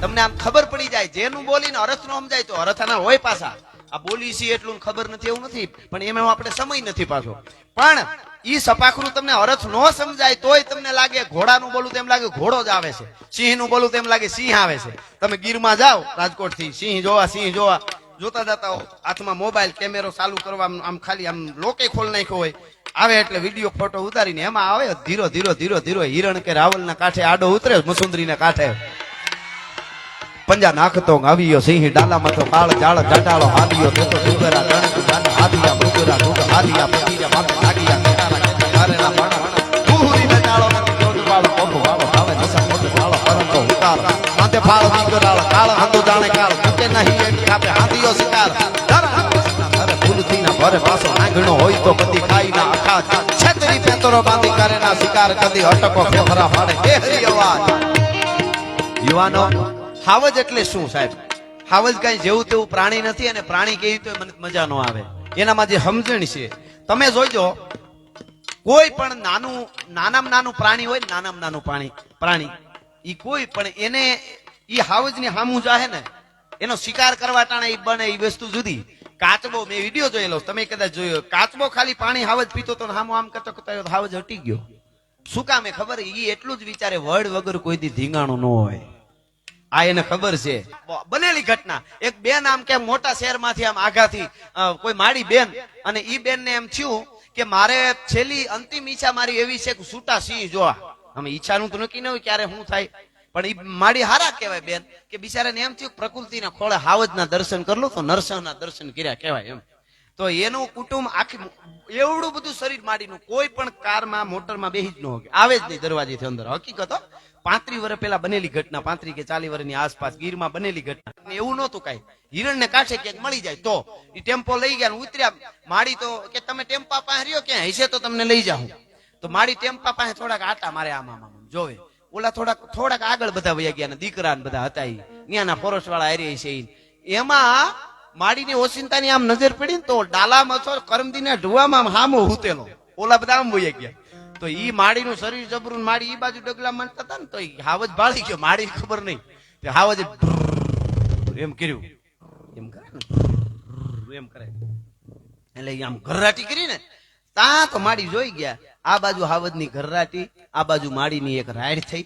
તમને આમ ખબર પડી જાય, જેનું બોલીને અરથ નો સમજાય તો અરથાના હોય પાછા. આ બોલી છે એટલું ખબર નથી, એવું નથી, પણ એમાં આપણે સમય નથી પાછો. પણ ઈ સપાખરું તમને અરથ નો સમજાય તોય તમને લાગે ઘોડાનું બોલું તેમ લાગે ઘોડો જ આવે છે. સિંહનું બોલું તેમ લાગે સિંહ આવે છે. તમે ગીરમાં જાઓ રાજકોટથી સિંહ જોવા સિંહ જોવા. જોતા જતા હાથમાં મોબાઈલ, કેમેરો ચાલુ કરવા આમ ખાલી આમ લોકે ખોલ નાખ્યો હોય. આવે એટલે વીડિયો, ફોટો ઉતારીને એમાં આવે ધીરો ધીરો ધીરો ધીરો. હિરણ કે રાવલના કાંઠે આડો ઉતરે, મસુંદરીના કાંઠે. પંજા નાખતો આવ્યો સિંહ ડાલામાં તો કાળ જાળ, જાટાળો હાલ્યો, તે તો ભરે પાછો હોય તો પતિ ખાઈ ના અખાત છેતરી પેતરો બાંધી કરે ના શિકાર, કદી અટકો ફેફરા ફાડે યુવાનો હાવજ એટલે શું, સાહેબ? હાવજ કઈ જેવું તેવું પ્રાણી નથી અને પ્રાણી કેવી તો મને મજા ન આવે. એનામાં જે સમજણ છે, તમે જોઈજો કોઈ પણ નાનું, નાનામાં નાનું પ્રાણી હોય નાનામાં નાનું પ્રાણી પ્રાણી એ કોઈ પણ એને એ હાવજની હામું જાહે ને, એનો શિકાર કરવા ટાણે એ બને એ વસ્તુ જુદી. કાચબો મેં વીડિયો જોયેલો, તમે કદાચ જોયો, કાચબો ખાલી પાણી હાવજ પીતો તો હામો આમ કરતો કરતો હાવજ હટી ગયો. શું કામે ખબર? ઈ એટલું જ વિચારે, વડ વગર કોઈ દી ધીંગાણું ન હોય. આ એને ખબર છે. બનેલી ઘટના. એક બેન આમ કે મોટા શહેરમાંથી આમ આઘાથી કોઈ માડી બેન. અને ઈ બેન ને એમ થયું કે મારે છેલ્લી અંતિમ ઈચ્છા મારી એવી છે કે છૂટા સિંહ જોવા. અમે ઈચ્છાનું તો નક્કી ન ક્યારે શું થાય. પણ ઈ માડી હારા કહેવાય બેન. કે બિચારાને એમ થયું પ્રકૃતિના ખોળે હાવજના દર્શન કરલો તો નરસિંહના દર્શન કર્યા કહેવાય એમ. તો એનું કુટુંબ આખી એવડું બધું શરીર માડીનું કોઈ પણ કારમાં, મોટરમાં બેહી જ ન આવે જ નહીં દરવાજેથી અંદર. હકીકત. પાંત્રી વર્ષ પહેલા બનેલી ઘટના, પાંત્રી કે ચાલી વર્ષની આસપાસ ગીરમાં બનેલી ઘટના. એવું નહોતું કાંઈ. હિરણ ને કાંઠે ક્યાંક મળી જાય. તો એ ટેમ્પો લઈ ગયા ઉતર્યા. માડી તો કે તમે ટેમ્પા પાસે રહ્યો ક્યાં? હશે તો તમને લઈ જાઉં. તો માડી ટેમ્પા પાસે થોડાક આટા મારે આમ આમ જોવે. ઓલા થોડાક થોડાક આગળ બધા વયા ગયા ને દીકરા ને બધા હતા ત્યાંના ફોરસ વાળા હારી છે. એમાં માડીની ઓસિંતાની આમ નજર પડી ને તો ડાલામાં છો, કરમદીના ઢુવામાં આમ હામો હુતેલો. ઓલા બધા આમ વયા ગયા. તો ઈ માડીનું શરીર જબરું ને ઈ બાજુ ડગલા માંડતા હતા ને તો હાવજ ભાળી ગયો. માડી ખબર નહીં. તે હાવજ એમ કર્યું. એમ કરે ને. એમ કરે. એટલે આમ ઘરરાટી કરી ને તા તો માડી જોઈ ગયા. આ બાજુ હાવજની ઘરરાટી, આ બાજુ માડીની એક રાઈડ થઈ.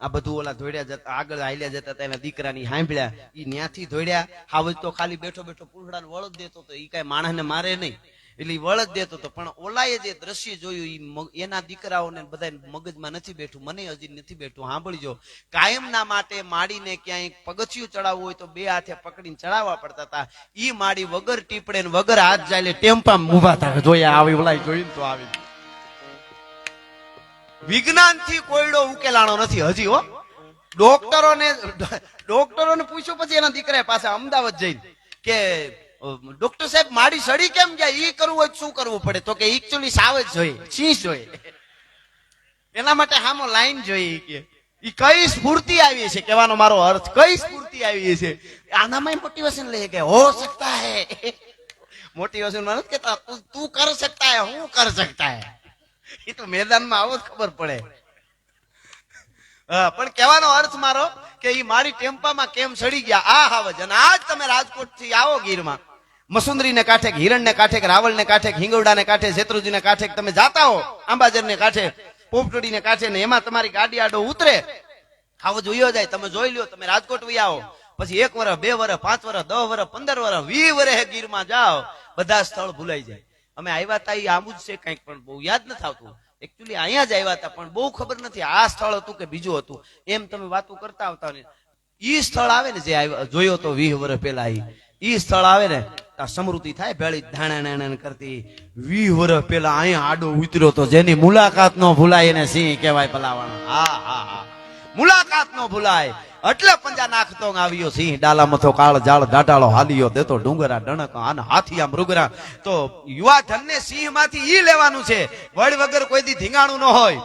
આ બધું ઓલા ધોડ્યા જતા, આગળ હાલ્યા જતા હતા એના દીકરાની સાંભળ્યા એ ન્યાથી ધોડ્યા હાવજ તો ખાલી બેઠો બેઠો ને જ દેતો તો એ કઈ માણસને મારે નહીં. એટલે વળદ દેતો હતો પણ ઓલાએ જે દ્રશ્ય જોયું એના દીકરાઓને બધા મગજમાં નથી બેઠું, મને હજી નથી બેઠું, સાંભળજો. કાયમના માટે માડીને ક્યાંય પગથિયું ચડાવવું હોય તો બે હાથે પકડીને ચડાવવા પડતા હતા ઈ માડી વગર ટીપડે ને વગર હાથ જાય ટેમ્પા ઊભા થાય જોયા, આવી ઓલા જોઈને તો આવી. વિજ્ઞાનથી કોયડો ઉકેલાણો નથી હજી, હો. ડોક્ટરોને ડોક્ટરોને પૂછ્યું પછી એના દીકરા પાસે અમદાવાદ જઈને કે ડોક્ટર સાહેબ માડી સડી કેમ ગયા? એ કરવું હોય શું કરવું પડે? તો કે એકચ્યુઅલી સાવ જ જોઈએ. સિંહ જોઈએ? એના માટે હામો લાઈન જોઈએ કે. એ કઈ સ્ફૂર્તિ આવી છે કહેવાનો મારો અર્થ, કઈ સ્ફૂર્તિ આવી છે આનામાં મોટિવેશન લે કે, હો સકતા હે. મોટિવેશનમાં નથી કેતા તું કર સકતા હે, હું કર સકતા હે. એ તો મેદાનમાં આવો જ ખબર પડે. પણ કહેવાનો અર્થ મારો કે એ મારી ટેમ્પામાં કેમ સડી ગયા? આ હાવજ. અને આજ તમે રાજકોટથી આવો ગીરમાં. મસુંદરીને કાંઠે હિરણ ને કાંઠે રાવળ ને કાંઠે હિંગવડાને કાંઠે, શેત્રુજીને કાંઠે તમે જાતા હો આંબાજર ને કાંઠે, પોપટડીને કાંઠે ને એમાં તમારી ગાડી આડો ઉતરે. હાવજ ઉયો જાય. તમે જોઈ લ્યો, તમે રાજકોટ વી આવો. પછી એક વર્ષ બે વર્ષ પાંચ વર્ષ દસ વર્ષ પંદર વર્ષ વી વર્ષ ગીરમાં જાઓ. બધા સ્થળ ભૂલાઈ જાય. અમે આવ્યા તા એ આમ જ છે કંઈક, પણ બહુ યાદ નથી આવતું. એકચ્યુઅલી અહીંયા જ આવ્યા હતા, પણ બહુ ખબર નથી આ સ્થળ હતું કે બીજું હતું. એમ તમે વાતો કરતા આવતા ને, ઈ સ્થળ આવે ને જે જોયો તો વીસ વર્ષ પહેલા ઈ. સ્થળ આવે ને સમૃદ્ધિ થાય, ભેળી ધાણા નાણા કરતી. વી વર્ષ પેલા અહીંયા આડો ઉતર્યો તો જેની મુલાકાત નો ભૂલાય એને સિંહ કહેવાય ભલાવાળા. હા હા હા. મુલાકાત નો ભૂલાય. એટલે પંજા નાખતો આવ્યો સિંહ. ડાલા મથો કાળ જાળ દાટાળો હાલ્યો દેતો ડુંગરા ડણક, આન હાથિયા મૃગરા. તો યુવા ધનને સિંહમાંથી ઈ લેવાનું છે. વડ વગર કોઈ દી ધીંગાણું ન હોય.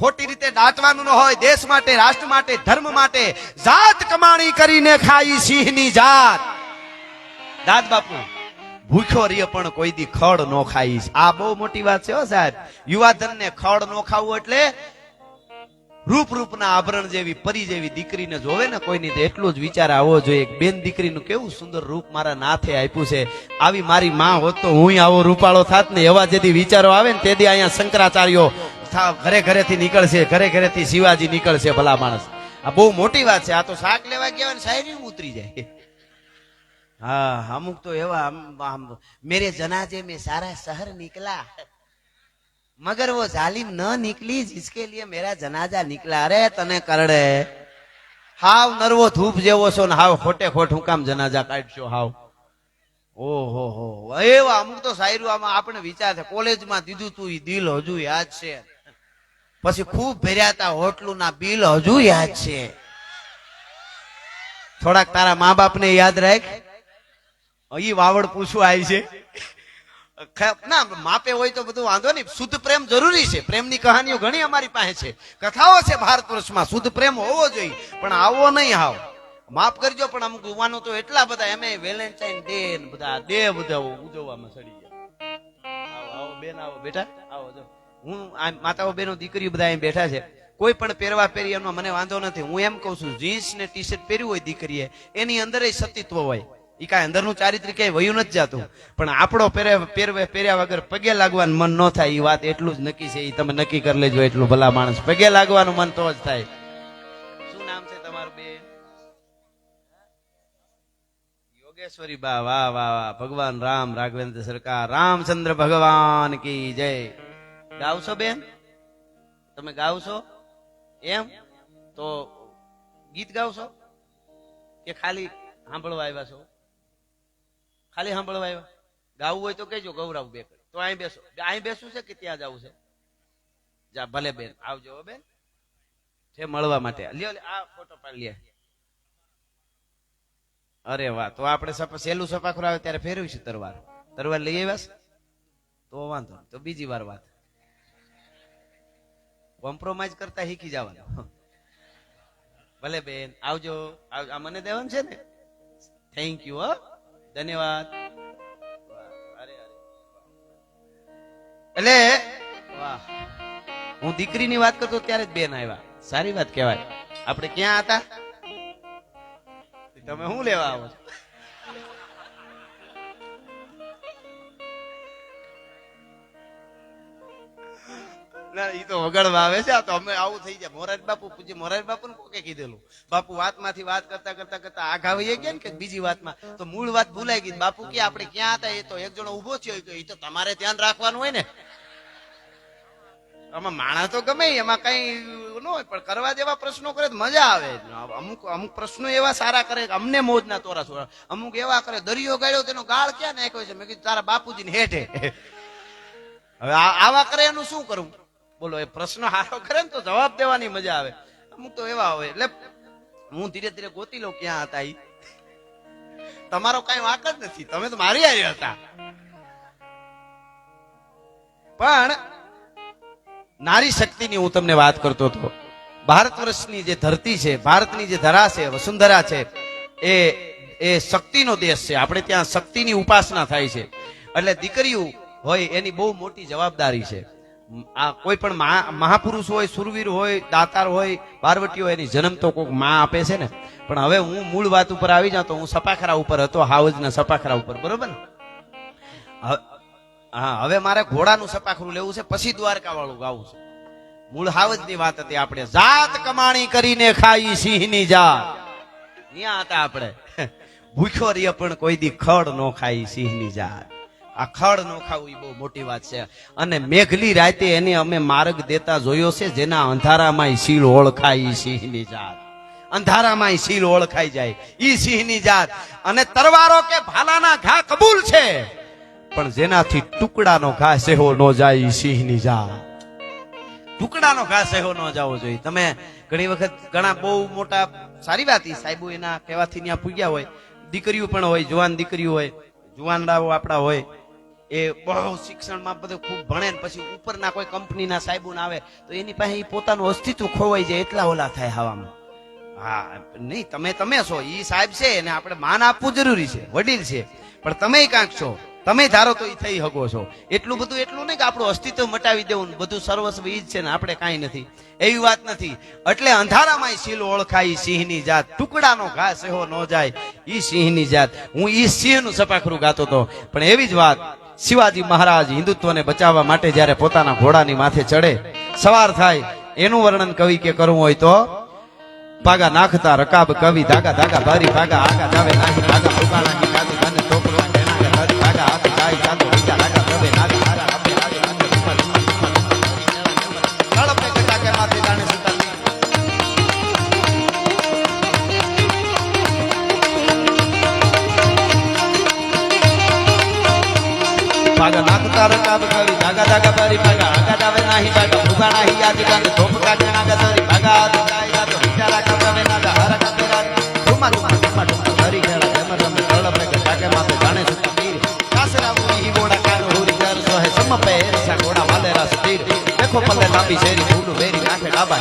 ખોટી રીતે દાટવાનું ન હોય. દેશ માટે, રાષ્ટ્ર માટે, ધર્મ માટે જાત કમાણી કરીને ખાઈ સિંહની જાત. દાદ બાપુ, ભૂખ્યો રહીએ પણ કોઈ દી ખડ નો ખાઈશ. આ બહુ મોટી વાત છે હો સાહેબ. યુવાધન ને ખડ નો ખાવું એટલે રૂપ રૂપના આભરણ જેવી, પરી જેવી દીકરીને જોવે ને કોઈની તો એટલું જ વિચાર આવવો જોઈએ બેન દીકરીનું કેવું સુંદર રૂપ મારા નાથે આપ્યું છે. આવી મારી માં હોત તો હું આવો રૂપાળો થાત ને એવા જેથી વિચારો આવે ને તેથી અહીંયા શંકરાચાર્યો ઘરે ઘરેથી નીકળશે, ઘરે ઘરેથી શિવાજી નીકળશે ભલા માણસ. આ બહુ મોટી વાત છે. આ તો શાક લેવા ગયા ને શાયરી ઉતરી જાય. હા, અમુક તો એવા આમ, મેરે જનાજે મેં સારા શહેર નીકળ્યા. मगर वो जालिम न निकली जिसके लिए मेरा जनाजा निकला अरे तने करड़े હાવ નરવો ધૂપ જેવો છો ને હાવ ખોટે ખોટ હું કામ જનાજા કાઢશો હાવ ઓહો હો એવા અમુક તો શાયરું આમાં આપણે વિચાર છે કોલેજમાં દીધું તું ઈ દિલ હજુ યાદ છે પછી ખૂબ ભર્યા તા હોટલું ના બિલ હજુ યાદ છે થોડાક તારા મા બાપને યાદ રાખ અહીં વાવડ પૂછવું આવી છે ખ- ના, માપે હોય તો બધું વાંધો નહીં. શુદ્ધ પ્રેમ જરૂરી છે. પ્રેમની કહાનીઓ ઘણી અમારી પાસે છે. કથાઓ છે ભારત વર્ષમાં. શુદ્ધ પ્રેમ હોવો જોઈએ. પણ આવો નહીં આવ માફ કરજો, પણ અમુક યુવાનો તો એટલા બધા એમે વેલેન્ટાઇન ડે ને બધા ડે બધા ઉજવવામાં સડી ગયા. આવો બેન, આવો, બેટા. આવો, જો. હું, આ માતાઓ, બેનો, દીકરીઓ બધા અહીં બેઠા છે. કોઈ પણ પહેરવા પહેરી એનો મને વાંધો નથી. હું એમ કહું છું જીન્સ ને ટી શર્ટ પહેર્યું હોય દીકરીએ, એની અંદર સતીત્વ હોય. ઈ કાંઈ અંદરનું ચારિત્ર્ય ક્યાંય વયું નથી જતું. પણ આપણો પહેરે પહેરવે પહેર્યા વગર પગે લાગવાનું મન ન થાય એ વાત એટલું જ નક્કી છે એ તમે નક્કી કરી લેજો એટલું, ભલા માણસ. પગે લાગવાનું મન તો જ થાય. શું નામ છે તમારું બે યોગેશ્વરી બા, વાહ વાહ વાહ. ભગવાન રામ, રાઘવેન્દ્ર સરકાર. રામચંદ્ર ભગવાન કી જય. ગાવશો બેન? તમે ગાવશો? એમ? તો ગીત ગાવશો? કે ખાલી સાંભળવા આવ્યા છો? ખાલી સાંભળવા આવ્યા. ગાવું હોય તો કહેજો, ગૌરવ બે તો અહીં બેસો. અહીં બેસવું છે કે ત્યાં જવું છે? જા, ભલે બેન. આવજો બેન. છે મળવા માટે. લ્યો આ ફોટો પાડી લે. અરે વાહ, તો આપણે સપ- સહેલું સપાખું આવે ત્યારે ફેરવીશું તરવાર. તરવાર લઈ આવ્યા તો વાંધો. તો બીજી વાર વાત. કોમ્પ્રોમાઇઝ કરતા શીખી જવાનું. ભલે બેન. આવજો. આ મને દેવાનું છે ને? થેન્ક યુ હો. ધન્યવાદ. એટલે વાહ. હું દીકરીની વાત કરતો ત્યારે જ બેન આવ્યા. સારી વાત કહેવાય. આપણે ક્યાં હતા? તમે શું લેવા આવો છો? ના, ઈ તો વગાડવા આવે છે. અમે આવું થઈ જાય. મોરારી બાપુ પૂજ્ય, મોરારી બાપુ ને કોકે કીધેલું? બાપુ વાતમાંથી વાત કરતા કરતા કરતા આઘા વહી ગયા ને બીજી વાતમાં? તો મૂળ વાત ભૂલાઈ ગઈ. બાપુ કે આપણે ક્યાં હતા? એ તો એક જણો ઊભો થયો. એ તો તમારે ધ્યાન રાખવાનું હોય ને. આમાં માણસ તો ગમે, એમાં કઈ ન હોય, પણ કરવા જેવા પ્રશ્નો કરે મજા આવે. અમુક અમુક પ્રશ્નો એવા સારા કરે અમને અમને મોજના તોરા છોડા. અમુક એવા કરે, દરિયો ગાળ્યો, તેનો ગાળ ક્યાં નાખ્યો છે? મેં કીધું, તારા બાપુજીને હેઠે. હવે આવા કરે એનું શું કરવું બોલો, એ પ્રશ્ન હારો કરે ને તો જવાબ દેવાની મજા આવે. અમુક તો એવા હોય. એટલે હું ધીરે ધીરે ગોતી લઉં ક્યાં હતા ઈ? તમારો કઈ વાંક જ નથી. તમે તો મારી આવ્યા હતા. પણ નારી શક્તિની હું તમને વાત કરતો હતો. ભારત વર્ષની જે ધરતી છે, ભારતની જે ધરા છે, વસુંધરા છે, એ એ શક્તિનો દેશ છે. આપણે ત્યાં શક્તિની ઉપાસના થાય છે. એટલે દીકરીઓ હોય એની બહુ મોટી જવાબદારી છે. આ કોઈ પણ મહા- મહાપુરુષ હોય, સુરવીર હોય, દાતાર હોય, પાર્વતી હોય, એની જન્મ તો કોઈકમાં આપે છે ને. પણ હવે હું મૂળ વાત ઉપર આવી જાઉં તો હું સપાખરા ઉપર હતો હાવજના સપાખરા ઉપર, બરોબર ને? હા, હવે મારે ઘોડાનું સપાખરું લેવું છે, પછી દ્વારકા વાળું ગાવું છે. મૂળ હાવજની વાત હતી આપણે. જાત કમાણી કરીને ખાઈ સિંહની જાત. ત્યાં હતા આપણે. ભૂખ્યો રહીએ પણ કોઈ દી ખડ નો ખાઈ સિંહની જાત. આ ખડ નો ખાવું એ બહુ મોટી વાત છે. અને મેઘલી રાતે એને અમે માર્ગ દેતા જોયો છે, જેના અંધારામાં શીલ ઓળખાય સિંહની જાત. અંધારામાં શીલ ઓળખાઈ જાય ઈ સિંહની જાત. અને તરવારો કે ભાલાના ઘા કબૂલ છે, પણ જેનાથી ટુકડાનો ઘા સેહો ન જાય સિંહની જાત. ટુકડાનો ઘાસ એવો ન જવો જોઈએ. તમે ઘણી વખત ઘણા બહુ મોટા સારી વાત એ સાહેબો એના કહેવાથી ત્યાં પૂગ્યા હોય. દીકરીઓ પણ હોય, જુવાન દીકરીઓ હોય, જુવાનડાઓ આપણા હોય. એ બહુ શિક્ષણમાં બધું ખૂબ ભણે ને પછી ઉપરના કોઈ કંપનીના સાહેબો આવે તો એની પાસે એ પોતાનું અસ્તિત્વ ખોવાઈ જાય એટલા ઓલા થાય હવામાં. હા, નહીં, તમે તમે છો. એ સાહેબ છે એને આપણે માન આપવું જરૂરી છે, વડીલ છે. પણ તમે કાંક છો. તમે ધારો તો એ થઈ શકો છો. એટલું બધું, એટલું નહીં કે આપણું અસ્તિત્વ મટાવી દેવું બધું સર્વસ્વ ઈ જ છે ને આપણે કાંઈ નથી. એવી વાત નથી. એટલે અંધારામાં શીલ ઓળખાય સિંહની જાત. ટુકડાનો ઘાસ એવો ન જાય. ઈ સિંહની જાત. હું ઈ સિંહનું સપાખરું ગાતો હતો પણ એવી જ વાત. શિવાજી મહારાજ હિન્દુત્વને બચાવવા માટે જ્યારે પોતાના ઘોડાની માથે ચડે, સવાર થાય, એનું વર્ણન કવિ કે કરવું હોય તો પાગા નાખતા રકાબ કવિ, ધાગા ધાગા ભારી ભાગા આગા જાવે નાખી ભાગા ધાગા ભારી ભાગા આગા જાવે નાહી રસ તીર દેખો પલ્લે લાંબી શેરી ફૂલ વેરી નાખે ડાબા